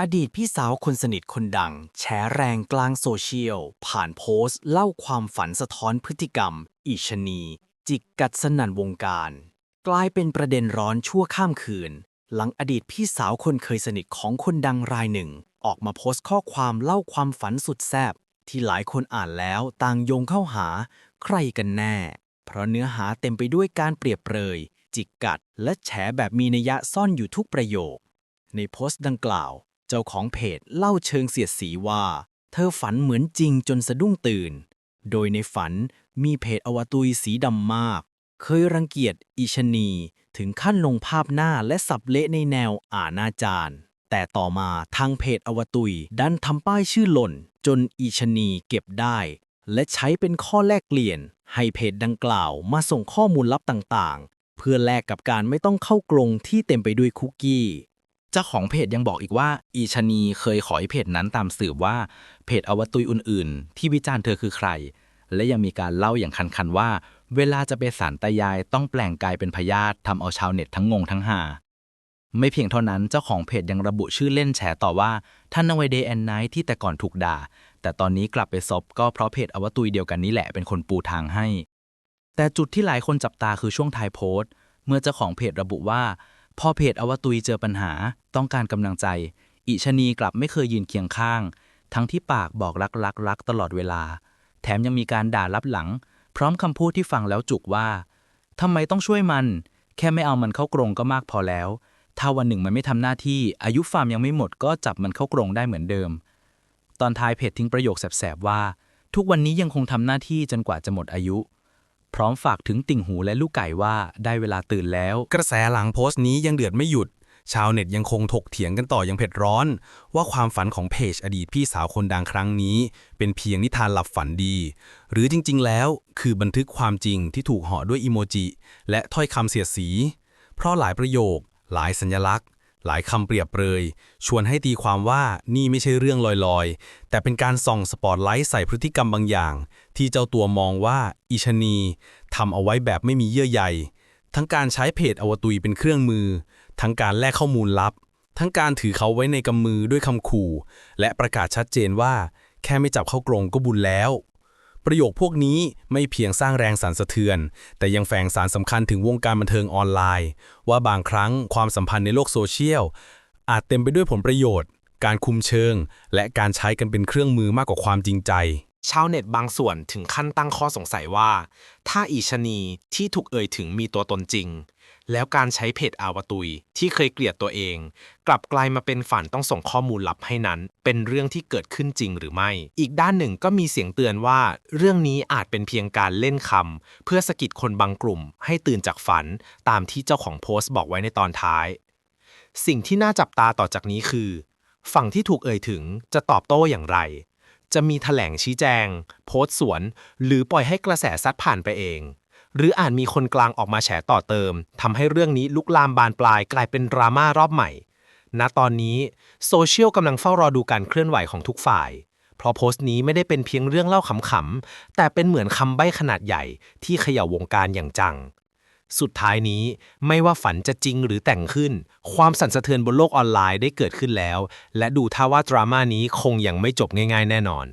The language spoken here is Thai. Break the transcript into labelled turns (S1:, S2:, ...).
S1: อดีตพี่สาวคนสนิทคนดังแฉแรงกลางโซเชียล ผ่านโพสต์ เล่าความฝันสะท้อนพฤติกรรม อิชนี จิกกัดสนั่นวงการ กลายเป็นประเด็นร้อนชั่วข้ามคืน หลังอดีตพี่สาวคนเคยสนิทของคนดังรายหนึ่ง ออกมาโพสต์ข้อความเล่าความฝันสุดแซ่บที่หลายคนอ่านแล้วต่างโยงเข้าหา ใครกันแน่ เพราะเนื้อหาเต็มไปด้วยการเปรียบเปรย จิกกัด และแฉแบบมีนัยยะซ่อนอยู่ทุกประโยค ในโพสต์ดังกล่าว จ้าของเพจเล่าเชิงเสียดสีว่า เธอฝันเหมือนจริงจนสะดุ้งตื่น โดยในฝันมีเพจอวตุยสีดำมาก เคยรังเกียจอิชนี ถึงขั้นลงภาพหน้าและสับเละในแนวอาณาจารแต่ต่อมาทางเพจอวตุยดันทำป้ายชื่อหล่น จนอิชนีเก็บได้ และใช้เป็นข้อแลกเปลี่ยน ให้เพจดังกล่าวมาส่งข้อมูลลับต่างๆ เพื่อแลกกับการไม่ต้องเข้ากรงที่เต็มไปด้วยคุกกี้
S2: จ้าของเพจยังบอกอีกว่า อีชะนีเคยขอให้เพจนั้นตามสืบว่าเพจอวตุยอื่น ๆ ที่วิจารณ์เธอคือใคร และยังมีการเล่าอย่างคัน ๆ ว่า เวลาจะไปสารตายายต้องแปลงกายเป็นพยาธิทำเอาชาวเน็ตทั้งงงทั้งหา ไม่เพียงเท่านั้นเจ้าของเพจยังระบุชื่อเล่นแฉต่อว่าท่านนวัยเดย์แอนไนท์ที่แต่ก่อนถูกด่า แต่ตอนนี้กลับไปซบก็เพราะเพจอวตุยเดียวกันนี้แหละเป็นคนปูทางให้ แต่จุดที่หลายคนจับตาคือช่วงท้ายโพสต์ เมื่อเจ้าของเพจระบุว่า พอเพจอวตุยเจอปัญหา ต้องการกำลังใจ อิชนีกลับไม่เคยยืนเคียงข้าง ทั้งที่ปากบอกรักรักรักตลอดเวลา แถมยังมีการด่ารับหลัง พร้อมคำพูดที่ฟังแล้วจุกว่าทำไมต้องช่วยมัน แค่ไม่เอามันเข้ากรงก็มากพอแล้ว ถ้าวันหนึ่งมันไม่ทำหน้าที่ อายุฟาร์มยังไม่หมดก็จับมันเข้ากรงได้เหมือนเดิม ตอนท้ายเพจทิ้งประโยคแสบๆว่า ทุกวันนี้ยังคงทำหน้าที่จนกว่าจะหมดอายุ พร้อมฝากถึงติ่งหูและลูกไก่ว่าได้เวลาตื่นแล้ว
S3: กระแสหลังโพสต์นี้ยังเดือดไม่หยุด ชาวเน็ตยังคงถกเถียงกันต่อยังเผ็ดร้อน ว่าความฝันของเพจอดีตพี่สาวคนดังครั้งนี้ เป็นเพียงนิทานหลับฝันดี หรือจริง ๆ แล้วคือบันทึกความจริงที่ถูกห่อด้วยอิโมจิและถ้อยคำเสียดสี เพราะหลายประโยค หลายสัญลักษณ์ หลายคำเปรียบเปรย ชวนให้ตีความว่านี่ไม่ใช่เรื่องลอยๆ แต่เป็นการส่องสปอตไลท์ใส่พฤติกรรมบางอย่าง ที่เจ้าตัวมองว่าอิชนีทำเอาไว้แบบไม่มีเยื่อใยทั้งการใช้เพจอวตุยเป็นเครื่องมือ ทั้งการแลกข้อมูลลับ ทั้งการถือเขาไว้ในกำมือด้วยคำขู่ และประกาศชัดเจนว่า แค่ไม่จับเข้ากรงก็บุญแล้ว ประโยคพวกนี้ไม่เพียงสร้างแรงสั่นสะเทือน แต่ยังแฝงสารสำคัญถึงวงการบันเทิงออนไลน์ ว่าบางครั้งความสัมพันธ์ในโลกโซเชียล อาจเต็มไปด้วยผลประโยชน์ การคุมเชิง และการใช้กันเป็นเครื่องมือมากกว่าความจริงใจ
S4: ชาวเน็ตบางส่วนถึงขั้นตั้งข้อสงสัยว่า ถ้าอีชนีที่ถูกเอ่ยถึงมีตัวตนจริง แล้วการใช้เพจอาวตุย ที่เคยเกลียดตัวเอง กลับกลายมาเป็นฝันต้องส่งข้อมูลลับให้นั้น เป็นเรื่องที่เกิดขึ้นจริงหรือไม่ อีกด้านหนึ่งก็มีเสียงเตือนว่า เรื่องนี้อาจเป็นเพียงการเล่นคำเพื่อสะกิดคนบางกลุ่ม ให้ตื่นจากฝัน ตามที่เจ้าของโพสต์บอกไว้ในตอนท้าย สิ่งที่น่าจับตาต่อจากนี้คือ ฝั่งที่ถูกเอ่ยถึงจะตอบโต้อย่างไรจะมีแถลงชี้แจง โพสต์สวน หรือปล่อยให้กระแสซัดผ่านไปเอง หรืออาจมีคนกลางออกมาแฉต่อเติมทำให้เรื่องนี้ลุกลามบานปลายกลายเป็นดราม่ารอบใหม่ ณตอนนี้โซเชียลกำลังเฝ้ารอดูการเคลื่อนไหวของทุกฝ่าย เพราะโพสต์นี้ไม่ได้เป็นเพียงเรื่องเล่าขำๆ แต่เป็นเหมือนคำใบ้ขนาดใหญ่ที่เขย่าวงการอย่างจัง สุดท้ายนี้ไม่ว่าฝันจะจริงหรือแต่งขึ้น ความสั่นสะเทือนบนโลกออนไลน์ได้เกิดขึ้นแล้ว และดูท่าว่าดราม่านี้คงยังไม่จบง่ายๆ แน่นอน